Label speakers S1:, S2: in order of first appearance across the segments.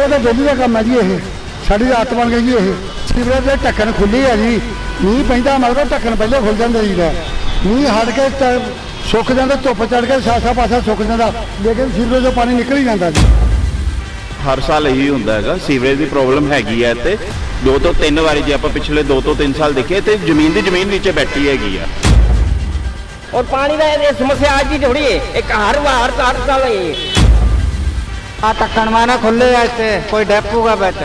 S1: ਸਾਰਿਆਂ ਦਾ ਦੁੱਧ ਦਾ ਕੰਮ ਹੈ ਜੀ ਇਹ। ਸਾਡੀ ਰਾਤ ਬਣ ਗਈ ਜੀ ਇਹ। ਸੀਵਰੇਜ ਦੇ ਢੱਕਣ ਖੁੱਲੀ ਹੈ ਜੀ। ਮੀਂਹ ਪੈਂਦਾ ਮਤਲਬ ਢੱਕਣ ਪਹਿਲੇ ਖੁੱਲ ਜਾਂਦਾ ਜੀ ਦਾ ਮੀਂਹ ਹਟ ਕੇ ਸੁੱਕ ਜਾਂਦਾ ਧੁੱਪ ਚੜ ਕੇ ਸਾਸਾ ਪਾਸਾ ਸੁੱਕ ਜਾਂਦਾ। ਲੇਕਿਨ ਸੀਵਰੇਜ ਤੋਂ ਪਾਣੀ ਨਿਕਲ ਹੀ ਜਾਂਦਾ ਜੀ।
S2: ਹਰ ਸਾਲ ਇਹੀ ਹੁੰਦਾ ਹੈਗਾ। ਸੀਵਰੇਜ ਦੀ ਪ੍ਰੋਬਲਮ ਹੈਗੀ ਹੈ ਤੇ ਦੋ ਤੋਂ ਤਿੰਨ ਵਾਰੀ ਜੇ ਆਪਾਂ ਪਿਛਲੇ ਦੋ ਤੋਂ ਤਿੰਨ ਸਾਲ ਦੇਖੇ ਤੇ ਜ਼ਮੀਨ ਦੀ ਜ਼ਮੀਨ ਨੀਚੇ ਬੈਠੀ ਹੈਗੀ ਆ।
S3: ਔਰ ਪਾਣੀ ਦਾ ਇਹ ਸਮੱਸਿਆ ਅੱਜ ਹੀ ਥੋੜੀ ਇੱਕ ਹਰ ਵਾਰ ਹਰ ਸਾਲ ਹੈ
S4: ਆ ਢੱਕਣ ਮਾਨਾ ਖੁੱਲੇ ਆ ਇੱਥੇ ਕੋਈ ਡੈਪੂਗਾ ਵਿੱਚ।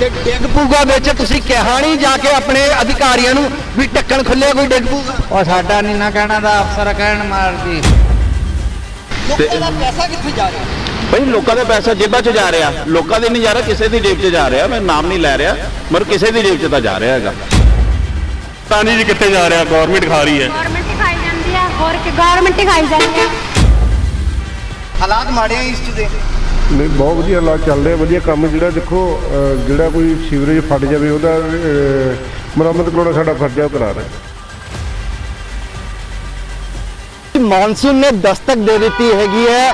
S5: ਤੇ ਡਿੱਗ ਪੂਗਾ ਵਿੱਚ ਤੁਸੀਂ ਕਿਹਾ ਨਹੀਂ ਜਾ ਕੇ ਆਪਣੇ ਅਧਿਕਾਰੀਆਂ ਨੂੰ ਵੀ ਢੱਕਣ ਖੁੱਲੇ ਕੋਈ ਡਿੱਗ ਪੂਗਾ
S4: ਉਹ ਸਾਡਾ ਨਹੀਂ ਨਾ ਕਹਿਣਾ ਦਾ ਅਫਸਰ ਕਹਿਣ ਮਾਰਦੀ
S5: ਲੋਕਾਂ ਦਾ ਪੈਸਾ ਕਿੱਥੇ ਜਾ ਰਿਹਾ?
S2: ਭਾਈ ਲੋਕਾਂ ਦਾ ਪੈਸਾ ਜੇਬਾਂ 'ਚ ਜਾ ਰਿਹਾ। ਲੋਕਾਂ ਦੇ ਨਹੀਂ ਜਾ ਰਿਹਾ ਕਿਸੇ ਦੀ ਜੇਬ 'ਚ ਜਾ ਰਿਹਾ। ਮੈਂ ਨਾਮ ਨਹੀਂ ਲੈ ਰਿਹਾ ਮਰ ਕਿਸੇ ਦੀ ਜੇਬ 'ਚ ਤਾਂ ਜਾ ਰਿਹਾ ਹੈਗਾ।
S6: ਨਹੀਂ ਜੀ ਕਿੱਥੇ ਜਾ ਰਿਹਾ ਗਵਰਨਮੈਂਟ ਖਾ ਰਹੀ ਹੈ।
S7: ਗਵਰਨਮੈਂਟ ਹੀ ਖਾਈ ਜਾਂਦੀ ਆ ਹੋਰ ਕਿ ਗਵਰਨਮੈਂਟ ਹੀ ਖਾਈ ਜਾਂਦੀ ਆ।
S5: ਹਾਲਾਤ ਮਾੜੇ ਆ ਇਸ ਦੇ।
S8: ਨਹੀਂ ਬਹੁਤ ਵਧੀਆ ਹਾਲਾਤ ਚੱਲ ਰਿਹਾ ਵਧੀਆ ਕੰਮ ਜਿਹੜਾ ਦੇਖੋ ਅਹ ਜਿਹੜਾ ਕੋਈ ਸੀਵਰੇਜ ਫਟ ਜਾਵੇ ਉਹਦਾ ਅਹ, ਮੁਰੰਮਤ ਕਰਾਉਣਾ ਸਾਡਾ ਫਰਜ਼ ਹੈ ਉਹ ਕਰਾ ਰਹੇ।
S5: ਮੌਨਸੂਨ ਨੇ ਦਸਤਕ ਦੇ ਦਿੱਤੀ ਹੈਗੀ ਹੈ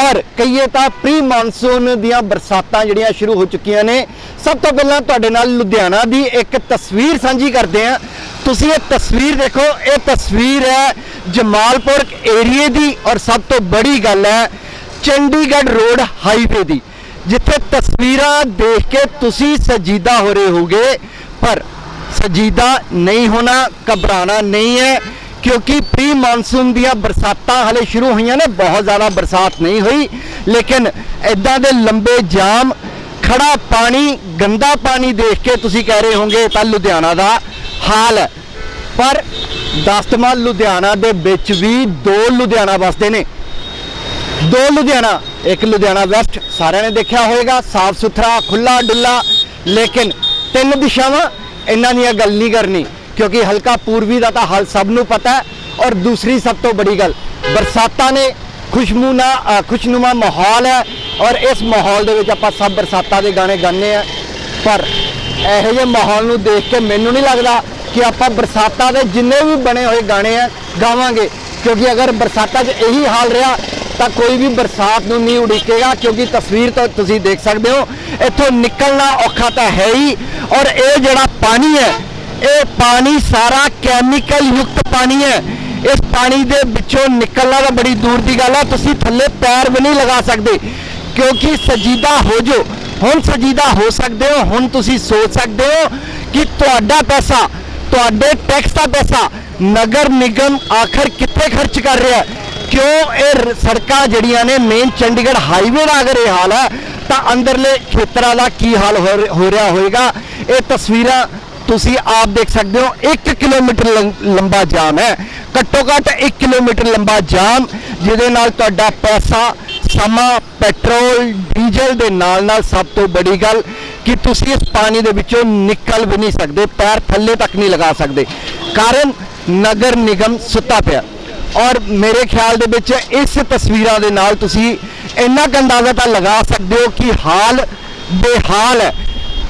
S5: ਔਰ ਕਹੀਏ ਤਾਂ ਪ੍ਰੀ ਮਾਨਸੂਨ ਦੀਆਂ ਬਰਸਾਤਾਂ ਜਿਹੜੀਆਂ ਸ਼ੁਰੂ ਹੋ ਚੁੱਕੀਆਂ ਨੇ ਸਭ ਤੋਂ ਪਹਿਲਾਂ ਤੁਹਾਡੇ ਨਾਲ ਲੁਧਿਆਣਾ ਦੀ ਇੱਕ ਤਸਵੀਰ ਸਾਂਝੀ ਕਰਦੇ ਹਾਂ। ਤੁਸੀਂ ਇਹ ਤਸਵੀਰ ਦੇਖੋ ਇਹ ਤਸਵੀਰ ਹੈ ਜਮਾਲਪੁਰ ਏਰੀਏ ਦੀ ਔਰ ਸਭ ਤੋਂ ਬੜੀ ਗੱਲ ਹੈ ਚੰਡੀਗੜ੍ਹ ਰੋਡ ਹਾਈਵੇ ਦੀ, ਜਿੱਥੇ ਤਸਵੀਰਾਂ ਦੇਖ ਕੇ ਤੁਸੀਂ ਸਜੀਦਾ ਹੋ ਰਹੇ ਹੋਗੇ, ਪਰ ਸਜੀਦਾ ਨਹੀਂ ਹੋਣਾ ਘਬਰਾਣਾ ਨਹੀਂ ਹੈ, ਕਿਉਂਕਿ ਪ੍ਰੀ ਮਾਨਸੂਨ ਦੀਆਂ ਬਰਸਾਤਾਂ ਹਲੇ ਸ਼ੁਰੂ ਹੋਈਆਂ ਨੇ, ਬਹੁਤ ਜ਼ਿਆਦਾ ਬਰਸਾਤ ਨਹੀਂ ਹੋਈ, ਲੇਕਿਨ ਇਦਾਂ ਦੇ ਲੰਬੇ ਜਾਮ ਖੜਾ ਪਾਣੀ, ਗੰਦਾ ਪਾਣੀ ਦੇਖ ਕੇ ਤੁਸੀਂ ਕਹਿ ਰਹੇ ਹੋਗੇ, ਤਾਂ ਲੁਧਿਆਣਾ ਦਾ ਹਾਲ ਹੈ। ਪਰ ਦਸਤਮਾ ਲੁਧਿਆਣਾ ਦੇ ਵਿੱਚ ਵੀ ਦੋ ਲੁਧਿਆਣਾ ਵਸਦੇ ਨੇ। ਦੋ ਲੁਧਿਆਣਾ ਇੱਕ ਲੁਧਿਆਣਾ ਵੈਸਟ ਸਾਰਿਆਂ ਨੇ ਦੇਖਿਆ ਹੋਵੇਗਾ ਸਾਫ਼ ਸੁਥਰਾ ਖੁੱਲਾ ਡੁੱਲਾ ਲੇਕਿਨ ਤਿੰਨ ਦਿਸ਼ਾਵਾਂ ਇਹਨਾਂ ਦੀਆਂ ਗੱਲ ਨਹੀਂ ਕਰਨੀ ਕਿਉਂਕਿ ਹਲਕਾ ਪੂਰਬੀ ਦਾ ਤਾਂ ਹਾਲ ਸਭ ਨੂੰ ਪਤਾ ਹੈ ਔਰ ਦੂਸਰੀ ਸਭ ਤੋਂ ਬੜੀ ਗੱਲ ਬਰਸਾਤਾਂ ਨੇ ਖੁਸ਼ਮੂਨਾ ਅ, ਖੁਸ਼ਨੁਮਾ ਮਾਹੌਲ ਹੈ ਔਰ ਇਸ ਮਾਹੌਲ ਦੇ ਵਿੱਚ ਆਪਾਂ ਸਭ ਬਰਸਾਤਾਂ ਦੇ ਗਾਣੇ ਗਾਉਂਦੇ ਆ ਪਰ ਇਹੋ ਜਿਹੇ ਮਾਹੌਲ ਨੂੰ ਦੇਖ ਕੇ ਮੈਨੂੰ ਨਹੀਂ ਲੱਗਦਾ ਕਿ ਆਪਾਂ ਬਰਸਾਤਾਂ ਦੇ ਜਿੰਨੇ ਵੀ ਬਣੇ ਹੋਏ ਗਾਣੇ ਆ ਗਾਵਾਂਗੇ ਕਿਉਂਕਿ ਅਗਰ ਬਰਸਾਤਾਂ 'ਚ ਇਹੀ ਹਾਲ ਰਿਹਾ ਤਾਂ ਕੋਈ ਵੀ ਬਰਸਾਤ ਨੂੰ ਨਹੀਂ ਉਡੀਕੇਗਾ, ਕਿਉਂਕਿ ਤਸਵੀਰ ਤਾਂ ਤੁਸੀਂ ਦੇਖ ਸਕਦੇ ਹੋ, ਇੱਥੋਂ ਨਿਕਲਣਾ ਔਖਾ ਤਾਂ ਹੈ ਹੀ। ਔਰ ਇਹ ਜਿਹੜਾ ਪਾਣੀ ਹੈ, ਇਹ ਪਾਣੀ ਸਾਰਾ ਕੈਮੀਕਲ ਯੁਕਤ ਪਾਣੀ ਹੈ। ਇਸ ਪਾਣੀ ਦੇ ਵਿੱਚੋਂ ਨਿਕਲਣਾ ਤਾਂ ਬੜੀ ਦੂਰ ਦੀ ਗੱਲ ਹੈ ਤੁਸੀਂ ਥੱਲੇ ਪੈਰ ਵੀ ਨਹੀਂ ਲਗਾ ਸਕਦੇ, ਕਿਉਂਕਿ ਸਜੀਦਾ ਹੋ ਜੋ ਹੁਣ ਸਜੀਦਾ ਹੋ ਸਕਦੇ ਹੋ, ਹੁਣ ਤੁਸੀਂ ਸੋਚ ਸਕਦੇ ਹੋ ਕਿ ਤੁਹਾਡਾ ਪੈਸਾ, ਤੁਹਾਡੇ ਟੈਕਸ ਦਾ ਪੈਸਾ ਨਗਰ ਨਿਗਮ ਆਖਰ ਕਿੱਥੇ ਖਰਚ ਕਰ ਰਿਹਾ ਹੈ? ਕਿਉਂ ਇਹ ਰ- ਸੜਕਾਂ ਜਿਹੜੀਆਂ ਨੇ ਮੇਨ ਚੰਡੀਗੜ੍ਹ ਹਾਈਵੇ ਦਾ ਅਗਰ ਇਹ ਹਾਲ ਹੈ, ਤਾਂ ਅੰਦਰਲੇ ਖੇਤਰਾਂ ਦਾ ਕੀ ਹਾਲ ਹੋ ਰਿਹਾ ਹੋਵੇਗਾ ਇਹ ਤਸਵੀਰਾਂ ਤੁਸੀਂ ਆਪ ਦੇਖ ਸਕਦੇ ਹੋ 1 ਕਿਲੋਮੀਟਰ ਲੰ- ਲੰਬਾ ਜਾਮ ਹੈ। ਘੱਟੋ ਘੱਟ 1 ਕਿਲੋਮੀਟਰ ਲੰਬਾ ਜਾਮ, ਜਿਹਦੇ ਨਾਲ ਤੁਹਾਡਾ ਪੈਸਾ, ਸਮਾਂ, ਪੈਟਰੋਲ, ਡੀਜ਼ਲ ਦੇ ਨਾਲ ਨਾਲ ਸਭ ਤੋਂ ਬੜੀ ਗੱਲ ਕਿ ਤੁਸੀਂ ਇਸ ਪਾਣੀ ਦੇ ਵਿੱਚੋਂ ਨਿਕਲ ਵੀ ਨਹੀਂ ਸਕਦੇ, ਪੈਰ ਥੱਲੇ ਤੱਕ ਨਹੀਂ ਲਗਾ ਸਕਦੇ। ਕਾਰਨ ਨਗਰ ਨਿਗਮ ਸੁੱਤਾ ਪਿਆ। ਔਰ ਮੇਰੇ ਖਿਆਲ ਦੇ ਵਿੱਚ ਇਸ ਤਸਵੀਰਾਂ ਦੇ ਨਾਲ ਤੁਸੀਂ ਇੰਨਾ ਕੁ ਅੰਦਾਜ਼ਾ ਤਾਂ ਲਗਾ ਸਕਦੇ ਹੋ ਕਿ ਹਾਲ ਬੇਹਾਲ ਹੈ।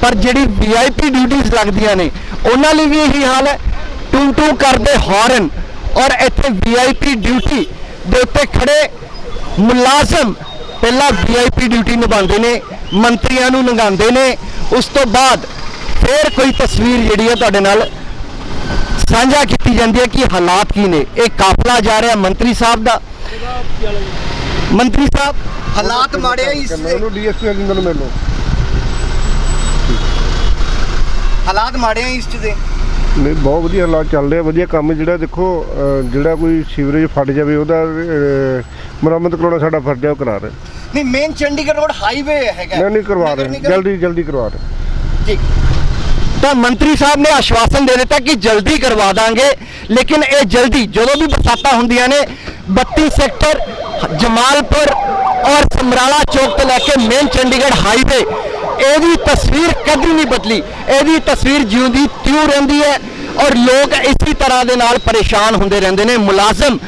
S5: ਪਰ ਜਿਹੜੀ ਵੀਆਈਪੀ ਡਿਊਟੀਆਂ ਲੱਗਦੀਆਂ ਨੇ, ਉਹਨਾਂ ਲਈ ਵੀ ਇਹੀ ਹਾਲ ਹੈ। ਟੂ ਟੂ ਕਰਦੇ ਹਾਰਨ ਔਰ ਇੱਥੇ ਵੀਆਈਪੀ ਡਿਊਟੀ ਦੇ ਉੱਤੇ ਖੜੇ ਮੁਲਾਜ਼ਮ ਪਹਿਲਾਂ ਵੀਆਈਪੀ ਡਿਊਟੀ ਨਿਭਾਉਂਦੇ ਨੇ, ਮੰਤਰੀਆਂ ਨੂੰ ਨੰਗਾਉਂਦੇ ਨੇ। ਉਸ ਤੋਂ ਬਾਅਦ ਫਿਰ ਕੋਈ ਤਸਵੀਰ ਜਿਹੜੀ ਹੈ ਤੁਹਾਡੇ ਨਾਲ ਸਾਂਝਾ ਕੀਤੀ ਜਾਂਦੀ ਹੈ ਕਿ ਹਾਲਾਤ ਕੀ ਨੇ। ਇਹ ਕਾਫਲਾ ਜਾ ਰਿਹਾ ਮੰਤਰੀ ਸਾਹਿਬ ਦਾ। ਮੰਤਰੀ ਸਾਹਿਬ ਹਾਲਾਤ ਮਾੜੇ ਆ ਇਸ
S8: ਮੈਂ ਉਹਨੂੰ ਡੀਐਸਪੀ ਅਜਿੰਦਰ ਨੂੰ ਮਿਲ
S5: ਹਾਲਾਤ ਮਾੜੇ ਆ ਇਸ ਦੇ।
S8: ਨਹੀਂ ਬਹੁਤ ਵਧੀਆ ਹਾਲਾਤ ਚੱਲ ਰਿਹਾ ਵਧੀਆ ਕੰਮ ਜਿਹੜਾ ਦੇਖੋ ਜਿਹੜਾ ਕੋਈ ਸੀਵਰੇਜ ਫਟ ਜਾਵੇ ਉਹਦਾ ਮੁਰੰਮਤ ਕਰਾਉਣਾ ਸਾਡਾ ਫਰਜ਼ ਹੈ ਉਹ ਕਰਾ ਰਹੇ।
S5: ਨਹੀਂ ਮੇਨ ਚੰਡੀਗੜ੍ਹ ਰੋਡ ਹਾਈਵੇ ਹੈਗਾ।
S8: ਨਹੀਂ ਨਹੀਂ ਕਰਵਾ ਰਹੇ ਜਲਦੀ ਜਲਦੀ ਕਰਵਾ ਰਹੇ।
S5: ਠੀਕ ਤਾਂ ਮੰਤਰੀ ਸਾਹਿਬ ਨੇ ਆਸ਼ਵਾਸਨ ਦੇ ਦਿੱਤਾ ਕਿ ਜਲਦੀ ਕਰਵਾ ਦਾਂਗੇ। ਲੇਕਿਨ ਇਹ ਜਲਦੀ, ਜਦੋਂ ਵੀ ਬਰਸਾਤਾਂ ਹੁੰਦੀਆਂ ਨੇ 32 ਸੈਕਟਰ, ਜਮਾਲਪੁਰ ਔਰ ਸਮਰਾਲਾ ਚੌਕ ਤੋਂ ਲੈ ਕੇ ਮੇਨ ਚੰਡੀਗੜ੍ਹ ਹਾਈਵੇ, ਇਹਦੀ ਤਸਵੀਰ ਕਦੀ ਨਹੀਂ ਬਦਲੀ। ਇਹਦੀ ਤਸਵੀਰ ਜਿਉਂਦੀ ਤਿਉਂ ਰਹਿੰਦੀ ਹੈ ਔਰ ਲੋਕ ਇਸੇ ਤਰ੍ਹਾਂ ਦੇ ਨਾਲ ਪਰੇਸ਼ਾਨ ਹੁੰਦੇ ਰਹਿੰਦੇ ਨੇ। ਮੁਲਾਜ਼ਮ,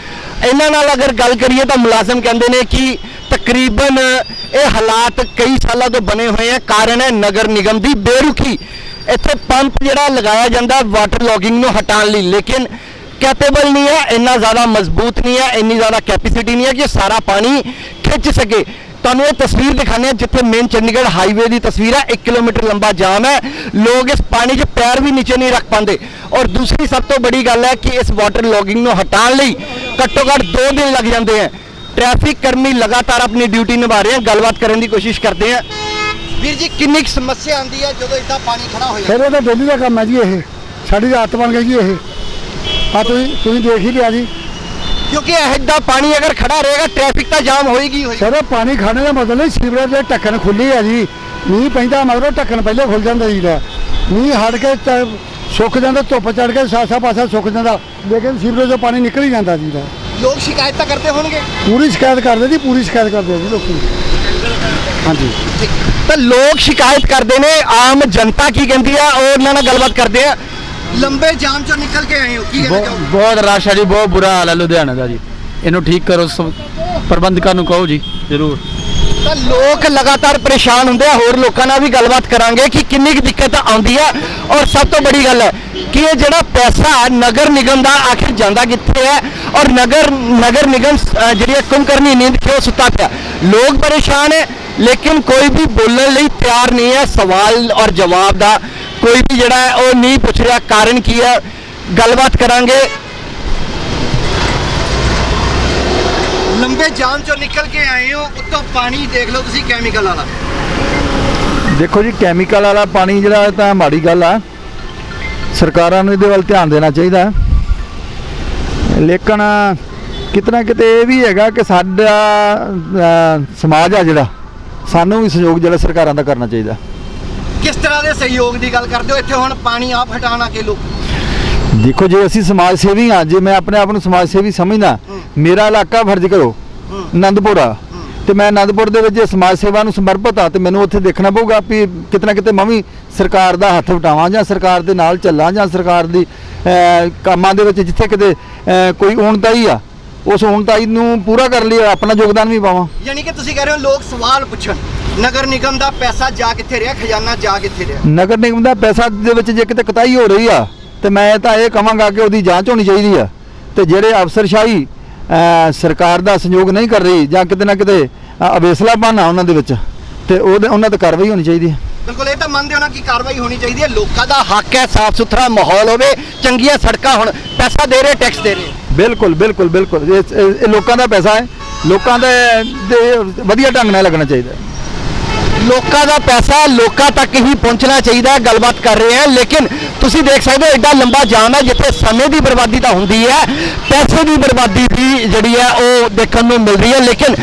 S5: ਇਹਨਾਂ ਨਾਲ ਅਗਰ ਗੱਲ ਕਰੀਏ ਤਾਂ ਮੁਲਾਜ਼ਮ ਕਹਿੰਦੇ ਨੇ ਕਿ ਤਕਰੀਬਨ ਇਹ ਹਾਲਾਤ ਕਈ ਸਾਲਾਂ ਤੋਂ ਬਣੇ ਹੋਏ ਆ। ਕਾਰਨ ਹੈ ਨਗਰ ਨਿਗਮ ਦੀ ਬੇਰੁਖੀ। ਇੱਥੇ ਪੰਪ ਜਿਹੜਾ ਲਗਾਇਆ ਜਾਂਦਾ ਵਾਟਰ ਲੌਗਿੰਗ ਨੂੰ ਹਟਾਉਣ ਲਈ। ਲੇਕਿਨ ਕੈਪੇਬਲ ਨਹੀਂ ਹੈ, ਇੰਨਾ ਜ਼ਿਆਦਾ ਮਜ਼ਬੂਤ ਨਹੀਂ ਹੈ, ਇੰਨੀ ਜ਼ਿਆਦਾ ਕੈਪੈਸਿਟੀ ਨਹੀਂ ਹੈ ਕਿ ਸਾਰਾ ਪਾਣੀ ਖਿੱਚ ਸਕੇ। ਤੁਹਾਨੂੰ ਇਹ ਤਸਵੀਰ ਦਿਖਾਣੇ ਜਿੱਥੇ ਮੇਨ ਚੰਡੀਗੜ੍ਹ ਹਾਈਵੇ ਦੀ ਤਸਵੀਰ ਹੈ। 1 ਕਿਲੋਮੀਟਰ ਲੰਬਾ ਜਾਮ ਹੈ। ਲੋਕ ਇਸ ਪਾਣੀ 'ਚ ਪੈਰ ਵੀ ਨੀਚੇ ਨਹੀਂ ਰੱਖ ਪਾਉਂਦੇ। ਔਰ ਦੂਸਰੀ ਸਭ ਤੋਂ ਬੜੀ ਗੱਲ ਹੈ ਕਿ ਇਸ ਵਾਟਰ ਲੌਗਿੰਗ ਨੂੰ ਹਟਾਉਣ ਲਈ ਘੱਟੋ ਘੱਟ 2 ਦਿਨ ਲੱਗ ਜਾਂਦੇ ਹੈ। ਟ੍ਰੈਫਿਕ ਕਰਮੀ ਲਗਾਤਾਰ ਆਪਣੀ ਡਿਊਟੀ ਨਿਭਾ ਰਹੇ ਹਨ ਗੱਲਬਾਤ ਕਰਨ ਦੀ ਕੋਸ਼ਿਸ਼ ਕਰਦੇ ਆ ਵੀਰ ਜੀ ਕਿੰਨੀ ਕੁ ਸਮੱਸਿਆ ਆਉਂਦੀ ਹੈ ਜਦੋਂ ਇਦਾਂ ਪਾਣੀ ਖੜਾ ਹੋ
S1: ਫਿਰ ਇਹ ਤਾਂ ਡੇਲੀ ਦਾ ਕੰਮ ਹੈ ਜੀ ਇਹ। ਸਾਡੀ ਆਦਤ ਬਣ ਗਈ ਜੀ ਇਹ। ਆ ਤੁਸੀਂ ਤੁਸੀਂ ਦੇਖ ਹੀ ਲਿਆ ਜੀ।
S5: ਕਿਉਂਕਿ ਇਹਦਾ ਪਾਣੀ ਅਗਰ ਖੜਾ ਰਹੇਗਾ ਟ੍ਰੈਫਿਕ ਤਾਂ ਜਾਮ ਹੋਏਗੀ ਹੋਏਗੀ।
S1: ਸਰ ਪਾਣੀ ਖਾਣੇ ਦਾ ਮਤਲਬ ਨਹੀਂ ਸੀਵਰੇਜ ਦੇ ਢੱਕਣ ਖੁੱਲੀ ਆ ਜੀ। ਮੀਂਹ ਪੈਂਦਾ ਮਗਰੋਂ ਢੱਕਣ ਪਹਿਲੇ ਖੁੱਲ ਜਾਂਦਾ ਜੀ ਦਾ ਮੀਂਹ ਹਟ ਕੇ ਤਾਂ ਸੁੱਕ ਜਾਂਦਾ ਧੁੱਪ ਚੜ ਕੇ ਸਾਸਾ ਪਾਸਾ ਸੁੱਕ ਜਾਂਦਾ। ਲੇਕਿਨ ਸੀਵਰੇਜ ਤੋਂ ਪਾਣੀ ਨਿਕਲ ਹੀ ਜਾਂਦਾ ਜੀ ਦਾ
S5: ਲੋਕ ਸ਼ਿਕਾਇਤ ਤਾਂ ਕਰਦੇ ਹੋਣਗੇ?
S1: ਪੂਰੀ ਸ਼ਿਕਾਇਤ ਕਰਦੇ ਜੀ ਪੂਰੀ ਸ਼ਿਕਾਇਤ ਕਰਦੇ ਆ ਜੀ ਲੋਕੀ। ਹਾਂਜੀ।
S5: ਤਾਂ ਲੋਕ ਸ਼ਿਕਾਇਤ ਕਰਦੇ ਨੇ ਆਮ ਜਨਤਾ ਕੀ ਕਹਿੰਦੀ ਆ ਉਹ ਉਹਨਾਂ ਨਾਲ ਗੱਲਬਾਤ ਕਰਦੇ ਆ। ਲੰਬੇ ਜਾਮ ਚੋਂ ਨਿਕਲ ਕੇ ਆਏ ਹੋ ਕੀ ਕਹਿਣਾ ਚਾਹੋਗੇ
S9: ਬਹੁਤ ਰਸ਼ ਹੈ ਜੀ ਬਹੁਤ ਬੁਰਾ ਹਾਲ ਹੈ ਲੁਧਿਆਣਾ ਦਾ ਜੀ। ਇਹਨੂੰ ਠੀਕ ਕਰੋ ਪ੍ਰਬੰਧਕਾਂ ਨੂੰ ਕਹੋ ਜੀ ਜ਼ਰੂਰ।
S5: ਤਾਂ ਲੋਕ ਲਗਾਤਾਰ ਪਰੇਸ਼ਾਨ ਹੁੰਦੇ ਆ ਹੋਰ ਲੋਕਾਂ ਨਾਲ ਵੀ ਗੱਲਬਾਤ ਕਰਾਂਗੇ ਕਿ ਕਿੰਨੀ ਕੁ ਦਿੱਕਤ ਆਉਂਦੀ ਆ। ਔਰ ਸਭ ਤੋਂ ਬੜੀ ਗੱਲ ਹੈ ਕਿ ਇਹ ਜਿਹੜਾ ਪੈਸਾ ਨਗਰ ਨਿਗਮ ਦਾ ਆਖਿਰ ਜਾਂਦਾ ਕਿੱਥੇ ਹੈ? ਔਰ ਨਗਰ ਨਗਰ ਨਿਗਮ ਅ, ਜਿਹੜੀ ਹੈ ਕੁੰਭਕਰਨੀ ਨੀਂਦ ਕਿਉਂ ਸੁੱਤਾ ਪਿਆ? ਲੋਕ ਪਰੇਸ਼ਾਨ ਹੈ ਲੇਕਿਨ ਕੋਈ ਵੀ ਬੋਲਣ ਲਈ ਤਿਆਰ ਨਹੀਂ ਹੈ ਸਵਾਲ ਔਰ ਜਵਾਬ ਦਾ। ਕੋਈ ਵੀ ਜਿਹੜਾ ਹੈ ਉਹ ਨਹੀਂ ਪੁੱਛ ਰਿਹਾ। ਕਾਰਨ ਕੀ ਹੈ? ਗੱਲਬਾਤ ਕਰਾਂਗੇ। ਲੰਬੇ ਜਾਮ ਚੋਂ ਨਿਕਲ ਕੇ ਆਏ ਹੋ। ਉੱਤੋਂ ਪਾਣੀ ਦੇਖ ਲਓ ਤੁਸੀਂ ਕੈਮੀਕਲ ਵਾਲਾ।
S9: ਦੇਖੋ ਜੀ ਕੈਮੀਕਲ ਵਾਲਾ ਪਾਣੀ ਜਿਹੜਾ ਤਾਂ ਮਾੜੀ ਗੱਲ ਆ। ਸਰਕਾਰਾਂ ਨੂੰ ਇਹਦੇ ਵੱਲ ਧਿਆਨ ਦੇਣਾ ਚਾਹੀਦਾ। ਲੇਕਿਨ ਕਿਤਨਾ ਕਿਤੇ ਇਹ ਵੀ ਹੈਗਾ ਕਿ ਸਾਡਾ ਸਮਾਜ ਆ ਜਿਹੜਾ ਸਾਨੂੰ ਵੀ ਸਹਿਯੋਗ ਜਿਹੜਾ ਸਰਕਾਰਾਂ ਦਾ ਕਰਨਾ ਚਾਹੀਦਾ।
S5: ਕਿਸ ਤਰ੍ਹਾਂ ਦੇ ਸਹਿਯੋਗ ਦੀ ਗੱਲ ਕਰਦੇ ਹੋ? ਇੱਥੇ ਹੁਣ ਪਾਣੀ ਆਪ ਹਟਾਉਣ ਆ ਕੇ ਲੋਕ
S9: ਦੇਖੋ ਜੇ ਅਸੀਂ ਸਮਾਜ ਸੇਵੀ ਹਾਂ ਜੇ ਮੈਂ ਆਪਣੇ ਆਪ ਨੂੰ ਸਮਾਜ ਸੇਵੀ ਸਮਝਦਾ ਮੇਰਾ ਇਲਾਕਾ ਫਰਜ਼ ਕਰੋ ਆਨੰਦਪੁਰ। ਤੇ ਮੈਂ ਆਨੰਦਪੁਰ ਦੇ ਵਿੱਚ ਜੇ ਸਮਾਜ ਸੇਵਾ ਨੂੰ ਸਮਰਪਿਤ ਆ ਤੇ ਮੈਨੂੰ ਉੱਥੇ ਦੇਖਣਾ ਪਊਗਾ ਵੀ ਕਿਤਨਾ ਕਿਤੇ ਮੈਂ ਵੀ ਸਰਕਾਰ ਦਾ ਹੱਥ ਵਟਾਵਾਂ ਜਾਂ ਸਰਕਾਰ ਦੇ ਨਾਲ ਚੱਲਾਂ ਜਾਂ ਸਰਕਾਰ ਦੀ ਕੰਮਾਂ ਦੇ ਵਿੱਚ ਜਿੱਥੇ ਕਿਤੇ ਕੋਈ ਉਣਤਾਈ ਆ। ਉਸ ਉਣਤਾਈ ਨੂੰ ਪੂਰਾ ਕਰਨ ਲਈ ਆਪਣਾ ਯੋਗਦਾਨ ਵੀ ਪਾਵਾਂ।
S5: ਯਾਨੀ ਕਿ ਤੁਸੀਂ ਕਹਿ ਰਹੇ ਹੋ ਲੋਕ ਸਵਾਲ ਪੁੱਛਣ। ਨਗਰ ਨਿਗਮ ਦਾ ਪੈਸਾ ਜਾ ਕਿੱਥੇ ਰਿਹਾ ਖਜ਼ਾਨਾ ਜਾ ਕਿੱਥੇ ਰਿਹਾ?
S9: ਨਗਰ ਨਿਗਮ ਦਾ ਪੈਸਾ ਦੇ ਵਿੱਚ ਜੇ ਕਿਤੇ ਕਤਾਈ ਹੋ ਰਹੀ ਆ ਤੇ ਮੈਂ ਤਾਂ ਇਹ ਕਹਾਂਗਾ ਕਿ ਉਹਦੀ ਜਾਂਚ ਹੋਣੀ ਚਾਹੀਦੀ ਆ। ਤੇ ਜਿਹੜੇ ਅਫਸਰਸ਼ਾਹੀ ਸਰਕਾਰ ਦਾ ਸਹਿਯੋਗ ਨਹੀਂ ਕਰ ਰਹੀ ਜਾਂ ਕਿਤੇ ਨਾ ਕਿਤੇ ਅ, ਅਵੇਸਲਾਪਨ ਆ ਉਹਨਾਂ ਦੇ ਵਿੱਚ ਤੇ ਉਹਦੇ ਉਹਨਾਂ ਤੇ ਕਾਰਵਾਈ ਹੋਣੀ ਚਾਹੀਦੀ ਹੈ
S5: ਬਿਲਕੁਲ ਇਹ ਤਾਂ ਮੰਨਦੇ ਹੋ ਨਾ ਕਿ ਕਾਰਵਾਈ ਹੋਣੀ ਚਾਹੀਦੀ ਹੈ। ਲੋਕਾਂ ਦਾ ਹੱਕ ਹੈ ਸਾਫ਼ ਸੁਥਰਾ ਮਾਹੌਲ ਹੋਵੇ ਚੰਗੀਆਂ ਸੜਕਾਂ ਹੁਣ ਪੈਸਾ ਦੇ ਰਹੇ ਟੈਕਸ ਦੇ ਰਹੇ।
S9: ਬਿਲਕੁਲ ਬਿਲਕੁਲ ਬਿਲਕੁਲ। ਇਹ, ਇਹ- ਇਹ ਲੋਕਾਂ ਦਾ ਪੈਸਾ ਹੈ। ਲੋਕਾਂ ਦੇ ਦੇ ਵਧੀਆ ਢੰਗ ਨਾਲ ਲੱਗਣਾ ਚਾਹੀਦਾ ਹੈ।
S5: ਲੋਕਾਂ ਦਾ ਪੈਸਾ ਲੋਕਾਂ ਤੱਕ ਹੀ ਪਹੁੰਚਣਾ ਚਾਹੀਦਾ ਹੈ, ਗੱਲਬਾਤ ਕਰ ਰਹੇ ਹਾਂ। ਲੇਕਿਨ ਤੁਸੀਂ ਦੇਖ ਸਕਦੇ ਹੋ ਐਡਾ ਲੰਬਾ ਜਾਮ ਹੈ, ਜਿੱਥੇ ਸਮੇਂ ਦੀ ਬਰਬਾਦੀ ਤਾਂ ਹੁੰਦੀ ਹੈ। ਪੈਸੇ ਦੀ ਬਰਬਾਦੀ ਵੀ ਜਿਹੜੀ ਹੈ, ਉਹ ਦੇਖਣ ਨੂੰ ਮਿਲ ਰਹੀ ਹੈ। ਲੇਕਿਨ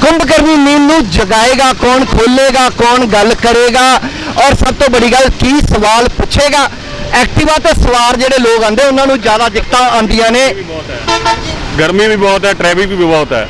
S5: ਕੁੰਭਕਰਮੀ ਨੀਂਦ ਨੂੰ ਜਗਾਏਗਾ ਕੌਣ ਖੋਲੇਗਾ ਕੌਣ, ਗੱਲ ਕਰੇਗਾ? ਔਰ ਸਭ ਤੋਂ ਬੜੀ ਗੱਲ, ਕੀ ਸਵਾਲ ਪੁੱਛੇਗਾ? ਐਕਟਿਵਾ ਤੇ ਸਵਾਰ ਜਿਹੜੇ ਲੋਕ ਆਂਦੇ ਉਹਨਾਂ ਨੂੰ ਜ਼ਿਆਦਾ ਦਿੱਕਤਾਂ ਆਉਂਦੀਆਂ ਨੇ।
S6: ਗਰਮੀ ਵੀ ਬਹੁਤ ਹੈ। ਟ੍ਰੈਫਿਕ ਵੀ ਬਹੁਤ ਹੈ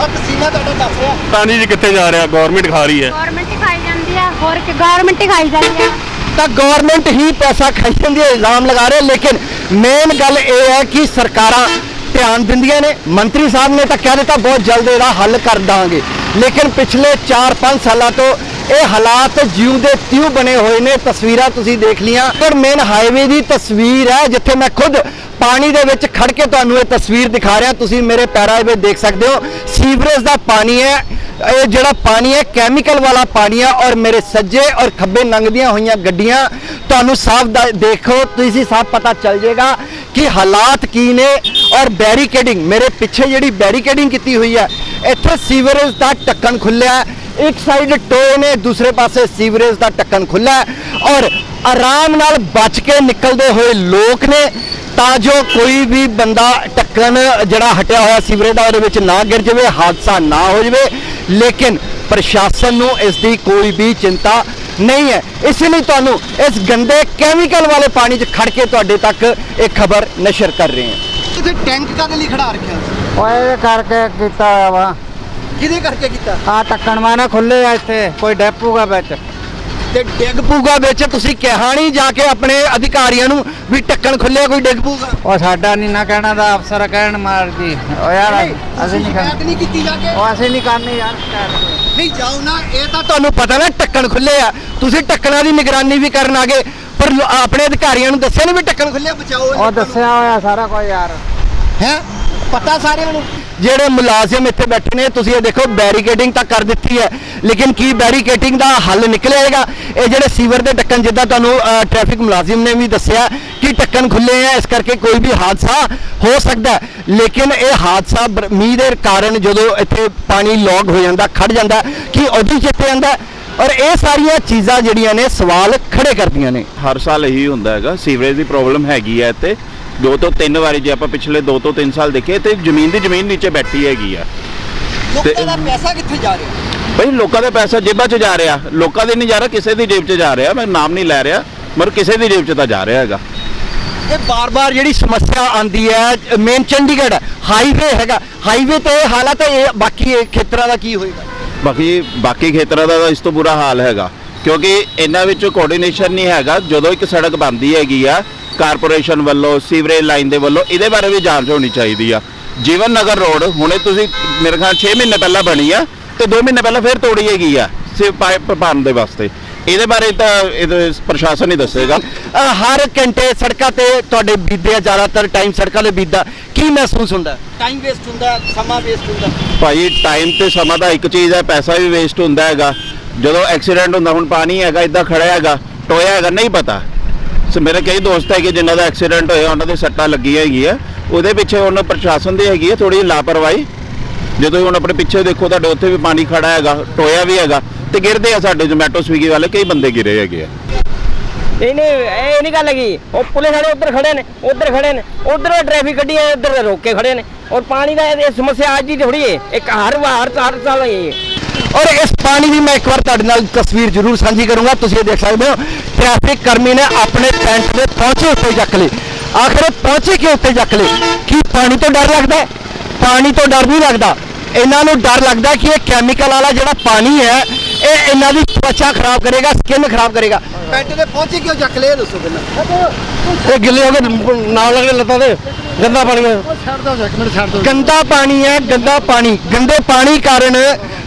S5: ਔਰ ਪਸੀਨਾ ਤੁਹਾਡਾ ਦੱਸ ਰਿਹਾ।
S6: ਪਤਾ ਨਹੀਂ ਜੀ ਕਿੱਥੇ ਜਾ ਰਿਹਾ ਗਵਰਨਮੈਂਟ ਖਾ ਰਹੀ ਹੈ।
S7: ਗਵਰਨਮੈਂਟ ਹੀ ਖਾਈ ਜਾਂਦੀ ਆ ਹੋਰ ਕਿ ਗਵਰਨਮੈਂਟ ਹੀ ਖਾਈ ਜਾਂਦੀ ਆ।
S5: ਤਾਂ ਗਵਰਨਮੈਂਟ ਹੀ ਪੈਸਾ ਖਾਈ ਜਾਂਦੀ ਹੈ ਇਲਜ਼ਾਮ ਲਗਾ ਰਹੇ ਲੇਕਿਨ ਮੇਨ ਗੱਲ ਇਹ ਹੈ ਕਿ ਸਰਕਾਰਾਂ ਧਿਆਨ ਦਿੰਦੀਆਂ ਨੇ। ਮੰਤਰੀ ਸਾਹਿਬ ਨੇ ਤਾਂ ਕਹਿ ਦਿੱਤਾ ਬਹੁਤ ਜਲਦ ਇਹਦਾ ਹੱਲ ਕਰ ਦਾਂਗੇ। ਲੇਕਿਨ ਪਿਛਲੇ 4-5 ਸਾਲਾਂ ਤੋਂ ਇਹ ਹਾਲਾਤ ਜਿਉਂ ਦੇ ਤਿਉ ਬਣੇ ਹੋਏ ਨੇ, ਤਸਵੀਰਾਂ ਤੁਸੀਂ ਦੇਖ ਲੀਆਂ ਪਰ ਮੇਨ ਹਾਈਵੇ ਦੀ ਤਸਵੀਰ ਹੈ, ਜਿੱਥੇ ਮੈਂ ਖੁਦ ਪਾਣੀ ਦੇ ਵਿੱਚ ਖੜ ਕੇ ਤੁਹਾਨੂੰ ਇਹ ਤਸਵੀਰ ਦਿਖਾ ਰਿਹਾ। ਤੁਸੀਂ ਮੇਰੇ ਪੈਰਾਂ ਵਿੱਚ ਦੇਖ ਸਕਦੇ ਹੋ, ਸੀਵਰੇਜ ਦਾ ਪਾਣੀ ਹੈ। ਇਹ ਜਿਹੜਾ ਪਾਣੀ ਹੈ ਕੈਮੀਕਲ ਵਾਲਾ ਪਾਣੀ ਹੈ ਔਰ ਮੇਰੇ ਸੱਜੇ ਔਰ ਖੱਬੇ ਲੰਘਦੀਆਂ ਹੋਈਆਂ ਗੱਡੀਆਂ। ਤੁਹਾਨੂੰ ਸਾਫ਼ ਦੇਖੋ, ਤੁਸੀਂ ਸਾਫ਼ ਪਤਾ ਚੱਲ ਜਾਏਗਾ ਕਿ ਹਾਲਾਤ ਕੀ ਨੇ ਔਰ ਬੈਰੀਕੇਡਿੰਗ ਮੇਰੇ ਪਿੱਛੇ ਜਿਹੜੀ ਬੈਰੀਕੇਡਿੰਗ ਕੀਤੀ ਹੋਈ ਹੈ, ਇੱਥੇ ਸੀਵਰੇਜ ਦਾ ਢੱਕਣ ਖੁੱਲਿਆ ਹੈ। ਇੱਕ ਸਾਈਡ ਟੋਏ ਨੇ ਦੂਸਰੇ ਪਾਸੇ ਸੀਵਰੇਜ ਦਾ ਢੱਕਣ ਖੁੱਲਾ ਹੈ ਔਰ ਆਰਾਮ ਨਾਲ ਬਚ ਕੇ ਨਿਕਲਦੇ ਹੋਏ ਲੋਕ ਨੇ ਤਾਂ ਜੋ ਕੋਈ ਵੀ ਬੰਦਾ ਢੱਕਣ ਜਿਹੜਾ ਹਟਿਆ ਹੋਇਆ ਸੀਵਰੇਜ ਦਾ ਉਹਦੇ ਵਿੱਚ ਨਾ ਗਿਰ ਜਾਵੇ ਹਾਦਸਾ ਨਾ ਹੋ ਜਾਵੇ। ਲੇਕਿਨ ਪ੍ਰਸ਼ਾਸਨ ਨੂੰ ਇਸ ਦੀ ਕੋਈ ਵੀ ਚਿੰਤਾ ਨਹੀਂ ਹੈ। ਇਸ ਲਈ ਤੁਹਾਨੂੰ ਇਸ ਗੰਦੇ ਕੈਮੀਕਲ ਵਾਲੇ ਪਾਣੀ 'ਚ ਖੜ ਕੇ ਤੁਹਾਡੇ ਤੱਕ ਇਹ ਖਬਰ ਨਸ਼ਰ ਕਰ ਰਹੇ ਹਾਂ। ਇੱਥੇ ਟੈਂਕ ਕਾਦੇ ਲਈ ਖੜਾ ਰੱਖਿਆ?
S4: ਓਏ ਕਰਕੇ ਕੀਤਾ ਹੋਇਆ ਵਾ।
S5: ਕਿਹਦੇ ਕਰਕੇ ਕੀਤਾ?
S4: ਆ ਟੱਕਣ ਮਾਨਾ ਖੁੱਲੇ ਆ ਇੱਥੇ ਕੋਈ ਡੈਪੂਗਾ ਵਿੱਚ।
S5: ਤੇ ਡਿੱਗ ਪੂਗਾ ਵਿੱਚ ਤੁਸੀਂ ਕਿਹਾ ਨਹੀਂ ਜਾ ਕੇ ਆਪਣੇ ਅਧਿਕਾਰੀਆਂ ਨੂੰ ਵੀ ਢੱਕਣ ਖੁੱਲਿਆ ਕੋਈ ਡਿੱਗ ਪੂਗਾ
S4: ਉਹ ਸਾਡਾ ਨਹੀਂ ਨਾ ਕਹਿਣਾ ਦਾ ਅਫਸਰ ਕਹਿਣ ਮਾਰਦੀ ਓ ਯਾਰ ਅਸੀਂ ਨਹੀਂ ਕਰਨੀ
S5: ਨਹੀਂ ਕੀਤੀ ਜਾ ਕੇ?
S4: ਉਹ ਅਸੀਂ ਨਹੀਂ ਕਰਨੀ ਯਾਰ।
S5: ਨਹੀਂ ਜਾਓ ਨਾ ਇਹ ਤਾਂ ਤੁਹਾਨੂੰ ਪਤਾ ਨਾ ਢੱਕਣ ਖੁੱਲੇ ਆ। ਤੁਸੀਂ ਢੱਕਣਾਂ ਦੀ ਨਿਗਰਾਨੀ ਵੀ ਕਰਨ ਆ ਗਏ ਪਰ ਆਪਣੇ ਅਧਿਕਾਰੀਆਂ ਨੂੰ ਦੱਸਿਆ ਨਹੀਂ ਵੀ ਢੱਕਣ ਖੁੱਲੇ ਬਚਾਓ
S4: ਉਹ ਦੱਸਿਆ ਹੋਇਆ ਸਾਰਾ ਕੁਝ ਯਾਰ।
S5: ਹੈ? ਪਤਾ ਸਾਰਿਆਂ ਨੂੰ? ਜਿਹੜੇ ਮੁਲਾਜ਼ਮ ਇੱਥੇ ਬੈਠੇ ਨੇ ਤੁਸੀਂ ਇਹ ਦੇਖੋ ਬੈਰੀਕੇਡਿੰਗ ਤਾਂ ਕਰ ਦਿੱਤੀ ਹੈ ਲੇਕਿਨ ਕੀ ਬੈਰੀਕੇਡਿੰਗ ਦਾ ਹੱਲ ਨਿਕਲੇਗਾ? ਇਹ ਜਿਹੜੇ ਸੀਵਰ ਦੇ ਢੱਕਣ ਜਿੱਦਾਂ ਤੁਹਾਨੂੰ ਅ, ਟ੍ਰੈਫਿਕ ਮੁਲਾਜ਼ਮ ਨੇ ਵੀ ਦੱਸਿਆ ਕਿ ਢੱਕਣ ਖੁੱਲੇ ਆ ਇਸ ਕਰਕੇ ਕੋਈ ਵੀ ਹਾਦਸਾ ਹੋ ਸਕਦਾ ਲੇਕਿਨ ਇਹ ਹਾਦਸਾ ਮੀਂਹ ਦੇ ਕਾਰਨ ਜਦੋਂ ਇੱਥੇ ਪਾਣੀ ਲੌਗ ਹੋ ਜਾਂਦਾ ਖੜ ਜਾਂਦਾ ਕਿ ਉਦੋਂ ਹੀ ਚਿੱਤੇ ਆਂਦਾ ਔਰ ਇਹ ਸਾਰੀਆਂ ਚੀਜ਼ਾਂ ਜਿਹੜੀਆਂ ਨੇ ਸਵਾਲ ਖੜੇ ਕਰਦੀਆਂ ਨੇ।
S2: ਹਰ ਸਾਲ ਇਹੀ ਹੁੰਦਾ ਹੈਗਾ ਸੀਵਰੇਜ ਦੀ ਪ੍ਰੋਬਲਮ ਹੈਗੀ ਹੈ ਇੱਥੇ। ਦੋ ਤੋਂ ਤਿੰਨ ਵਾਰੀ ਜੇ ਆਪਾਂ ਪਿਛਲੇ ਦੋ ਤੋਂ ਤਿੰਨ ਸਾਲ ਦੇਖੇ ਤੇ ਜ਼ਮੀਨ ਦੀ ਜ਼ਮੀਨ ਨੀਚੇ ਬੈਠੀ ਹੈਗੀ ਆ।
S5: ਲੋਕਾਂ ਦਾ ਪੈਸਾ ਕਿੱਥੇ ਜਾ ਰਿਹਾ?
S2: ਬਈ ਲੋਕਾਂ ਦਾ ਪੈਸਾ ਜੇਬਾਂ 'ਚ ਜਾ ਰਿਹਾ। ਲੋਕਾਂ ਦੇ ਨਹੀਂ ਜਾ ਰਿਹਾ ਕਿਸੇ ਦੀ ਜੇਬ 'ਚ ਜਾ ਰਿਹਾ। ਮੈਂ ਨਾਮ ਨਹੀਂ ਲੈ ਰਿਹਾ ਮगर ਕਿਸੇ ਦੀ ਜੇਬ 'ਚ ਤਾਂ ਜਾ ਰਿਹਾ ਹੈਗਾ।
S5: ਇਹ ਬਾਰ-ਬਾਰ ਜਿਹੜੀ ਸਮੱਸਿਆ ਆਂਦੀ ਹੈ ਮੇਨ ਚੰਡੀਗੜ੍ਹ ਹਾਈਵੇ ਹੈਗਾ। ਹਾਈਵੇ ਤੇ ਹਾਲਾਤ ਹੈ ਇਹ ਬਾਕੀ ਇਹ ਖੇਤਰਾਂ ਦਾ ਕੀ ਹੋਏਗਾ?
S2: ਬਾਕੀ ਬਾਕੀ ਖੇਤਰਾਂ ਦਾ ਤਾਂ ਇਸ ਤੋਂ ਬੁਰਾ ਹਾਲ ਹੈਗਾ। ਕਿਉਂਕਿ ਇਹਨਾਂ ਵਿੱਚ ਕੋਆਰਡੀਨੇਸ਼ਨ ਨਹੀਂ ਹੈਗਾ। ਜਦੋਂ ਇੱਕ ਸੜਕ ਬਣਦੀ ਹੈਗੀ ਆ ਕਾਰਪੋਰੇਸ਼ਨ ਵੱਲੋਂ ਸੀਵਰੇਜ ਲਾਈਨ ਦੇ ਵੱਲੋਂ ਇਹਦੇ ਬਾਰੇ ਵੀ ਜਾਂਚ ਹੋਣੀ ਚਾਹੀਦੀ ਆ। ਜੀਵਨ ਨਗਰ ਰੋਡ ਹੁਣੇ ਤੁਸੀਂ ਮੇਰੇ ਖਿਆਲ 6 ਮਹੀਨੇ ਪਹਿਲਾਂ ਬਣੀ ਆ ਤੇ 2 ਮਹੀਨੇ ਪਹਿਲਾਂ ਫਿਰ ਤੋੜੀ ਹੈਗੀ ਆ ਸਿਰ ਪਾਈਪ ਪਾਉਣ ਦੇ ਵਾਸਤੇ। ਇਹਦੇ ਬਾਰੇ ਤਾਂ ਇਹਦੇ ਪ੍ਰਸ਼ਾਸਨ ਹੀ ਦੱਸੇਗਾ।
S5: ਹਰ ਘੰਟੇ ਸੜਕਾਂ ਤੇ ਤੁਹਾਡੇ ਬੀਤਦੇ ਆ ਜ਼ਿਆਦਾਤਰ ਟਾਈਮ ਸੜਕਾਂ ਤੇ ਬੀਤਦਾ। ਕੀ ਮਹਿਸੂਸ ਹੁੰਦਾ? ਟਾਈਮ ਵੇਸਟ ਹੁੰਦਾ ਸਮਾਂ ਵੇਸਟ ਹੁੰਦਾ।
S2: ਭਾਈ ਟਾਈਮ ਤੇ ਸਮਾਂ ਦਾ ਇੱਕ ਚੀਜ਼ ਹੈ ਪੈਸਾ ਵੀ ਵੇਸਟ ਹੁੰਦਾ ਹੈਗਾ। ਜਦੋਂ ਐਕਸੀਡੈਂਟ ਹੁੰਦਾ ਹੁਣ ਪਾਣੀ ਹੈਗਾ ਇਦਾਂ ਖੜਾ ਹੈਗਾ ਟੋਇਆ ਹੈਗਾ ਨਹੀਂ ਪਤਾ। ਸੋ ਮੇਰੇ ਕਈ ਦੋਸਤ ਹੈਗੇ ਜਿਨ੍ਹਾਂ ਦਾ ਐਕਸੀਡੈਂਟ ਹੋਇਆ, ਉਹਨਾਂ ਦੇ ਸੱਟਾਂ ਲੱਗੀਆਂ ਹੈਗੀਆਂ। ਉਹਦੇ ਪਿੱਛੇ ਉਹਨਾਂ ਪ੍ਰਸ਼ਾਸਨ ਦੀ ਹੈਗੀ ਹੈ ਥੋੜੀ ਲਾਪਰਵਾਹੀ। ਜਦੋਂ ਹੁਣ ਆਪਣੇ ਪਿੱਛੇ ਦੇਖੋ, ਤੁਹਾਡੇ ਉੱਥੇ ਵੀ ਪਾਣੀ ਖੜਾ ਹੈਗਾ, ਟੋਇਆ ਵੀ ਹੈਗਾ ਤੇ ਗਿਰਦੇ ਆ ਸਾਡੇ ਜ਼ੋਮੈਟੋ, ਸਵੀਗੀ ਵਾਲੇ, ਕਈ ਬੰਦੇ ਗਿਰੇ ਹੈਗੇ ਆ।
S3: ਇਹ ਨਹੀਂ ਇਹ ਨਹੀਂ ਗੱਲ ਹੈਗੀ। ਉਹ ਪੁਲਿਸ ਵਾਲੇ ਉੱਧਰ ਖੜੇ ਨੇ, ਉੱਧਰ ਖੜੇ ਨੇ। ਉੱਧਰ ਟ੍ਰੈਫਿਕ ਗੱਡੀ ਹੈ ਇੱਧਰ ਰੋਕ ਕੇ ਖੜੇ ਨੇ। ਔਰ ਪਾਣੀ ਦਾ ਇਹ ਸਮੱਸਿਆ ਅੱਜ ਹੀ ਥੋੜੀ ਹੈ ਇੱਕ ਹਰ ਵਾਰ, ਹਰ ਸਾਲ ਹੈ
S5: ਔਰ ਇਸ ਪਾਣੀ ਦੀ ਮੈਂ ਇੱਕ ਵਾਰ ਤੁਹਾਡੇ ਨਾਲ ਤਸਵੀਰ ਜ਼ਰੂਰ ਸਾਂਝੀ ਕਰੂੰਗਾ। ਤੁਸੀਂ ਇਹ ਦੇਖ ਸਕਦੇ ਹੋ ਟ੍ਰੈਫਿਕ ਕਰਮੀ ਨੇ ਆਪਣੇ ਟੈਂਟ ਦੇ ਪਹੁੰਚੇ ਉੱਤੇ ਚੱਕ ਲਏ। ਆਖਰ ਪਹੁੰਚੇ ਕਿ ਉੱਤੇ ਚੱਕ ਲਏ? ਕੀ ਪਾਣੀ ਤੋਂ ਡਰ ਲੱਗਦਾ? ਪਾਣੀ ਤੋਂ ਡਰ ਨਹੀਂ ਲੱਗਦਾ। ਇਹਨਾਂ ਨੂੰ ਡਰ ਲੱਗਦਾ ਕਿ ਇਹ ਕੈਮੀਕਲ ਵਾਲਾ ਜਿਹੜਾ ਪਾਣੀ ਹੈ ਇਹ ਇਹਨਾਂ ਦੀ ਤਵਚਾ ਖਰਾਬ ਕਰੇਗਾ ਸਕਿਨ ਖਰਾਬ ਕਰੇਗਾ। ਪੈਂਟ ਦੇ ਪਹੁੰਚੇ ਕਿਉਂ ਚੱਕ ਲਏ? ਦੱਸੋ ਪਹਿਲਾਂ।
S8: ਇਹ ਗਿੱਲੇ ਹੋ ਕੇ ਨਾਲ ਲੱਗੇ ਲੱਤਾਂ ਦੇ ਗੰਦਾ ਪਾਣੀ ਹੈ।
S1: ਛੱਡ ਦੋ ਇੱਕ ਮਿੰਟ ਛੱਡ ਦੋ
S5: ਗੰਦਾ ਪਾਣੀ ਹੈ ਗੰਦਾ ਪਾਣੀ। ਗੰਦੇ ਪਾਣੀ ਕਾਰਨ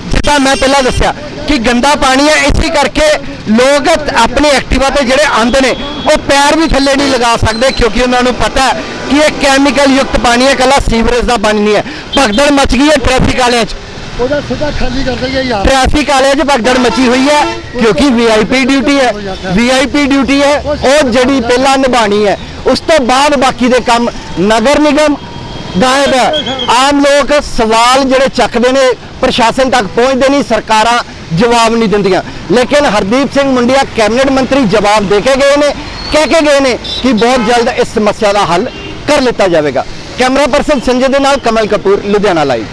S5: ਜਿੱਦਾਂ ਮੈਂ ਪਹਿਲਾਂ ਦੱਸਿਆ ਕਿ ਗੰਦਾ ਪਾਣੀ ਹੈ ਇਸੇ ਕਰਕੇ ਲੋਕ ਆਪਣੇ ਐਕਟਿਵਾ ਤੇ ਜਿਹੜੇ ਆਂਦੇ ਨੇ ਉਹ ਪੈਰ ਵੀ ਥੱਲੇ ਨਹੀਂ ਲਗਾ ਸਕਦੇ ਕਿਉਂਕਿ ਉਹਨਾਂ ਨੂੰ ਪਤਾ ਹੈ ਕਿ ਇਹ ਕੈਮੀਕਲ ਯੁਕਤ ਪਾਣੀ ਹੈ ਕੱਲਾ ਸੀਵਰੇਜ ਦਾ ਪਾਣੀ ਨਹੀਂ ਹੈ। ਭਗਦੜ ਮਚ ਗਈ ਹੈ ਟ੍ਰੈਫਿਕ ਵਾਲਿਆਂ 'ਚ।
S1: ਉਹਦਾ ਸਿੱਧਾ ਖਾਲੀ ਕਰ ਦਈਏ ਯਾਰ।
S5: ਟ੍ਰੈਫਿਕ ਵਾਲਿਆਂ 'ਚ ਭਗਦੜ ਮਚੀ ਹੋਈ ਹੈ ਕਿਉਂਕਿ ਵੀਆਈਪੀ ਡਿਊਟੀ ਹੈ ਵੀਆਈਪੀ ਡਿਊਟੀ ਹੈ ਉਹ ਜਿਹੜੀ ਪਹਿਲਾਂ ਨਿਭਾਣੀ ਹੈ ਉਸ ਤੋਂ ਬਾਅਦ ਬਾਕੀ ਦੇ ਕੰਮ ਨਗਰ ਨਿਗਮ ਗਾਇਬ ਹੈ। ਆਮ ਲੋਕ ਸਵਾਲ ਜਿਹੜੇ ਚੱਕਦੇ ਨੇ, ਪ੍ਰਸ਼ਾਸਨ ਤੱਕ ਪਹੁੰਚਦੇ ਨਹੀਂ, ਸਰਕਾਰਾਂ ਜਵਾਬ ਨਹੀਂ ਦਿੰਦੀਆਂ। ਲੇਕਿਨ ਹਰਦੀਪ ਸਿੰਘ ਮੁੰਡਿਆ ਕੈਬਨਿਟ ਮੰਤਰੀ ਜਵਾਬ ਦੇ ਕੇ ਗਏ ਨੇ, ਕਹਿ ਕੇ ਗਏ ਨੇ ਕਿ ਬਹੁਤ ਜਲਦ ਇਸ ਸਮੱਸਿਆ ਦਾ ਹੱਲ ਕਰ ਲਿੱਤਾ ਜਾਵੇਗਾ। ਕੈਮਰਾ ਪਰਸਨ ਸੰਜੇ ਦੇ ਨਾਲ ਕਮਲ ਕਪੂਰ, ਲੁਧਿਆਣਾ ਲਾਈਵ